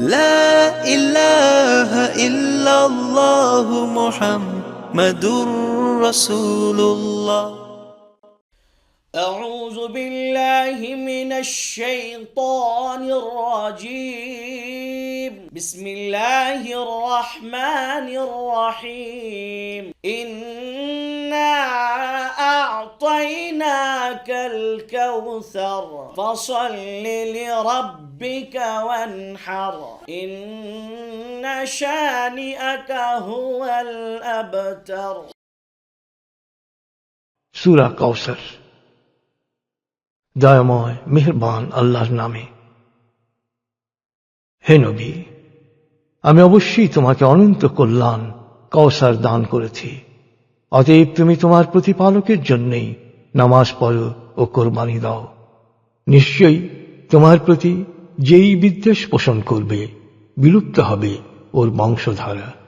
لا إله إلا الله محمد رسول الله. أعوذ بالله من الشيطان الرجيم. بسم الله الرحمن الرحيم. إنا أعطيناك الكوثر فصل لربك وانحر إن شانئك هو الأبتر সুরা কৌসর দয়াময় মেহরবান আল্লাহর নামে হে নবী আমি অবশ্যই তোমাকে অনন্ত কল্যাণ কৌসার দান করেছি অতএব তুমি তোমার প্রতিপালকের জন্যেই নামাজ পড়ো ও কোরবানি দাও। নিশ্চয়ই তোমার প্রতি যেই বিদ্বেষ পোষণ করবে, বিলুপ্ত হবে ওর বংশধারা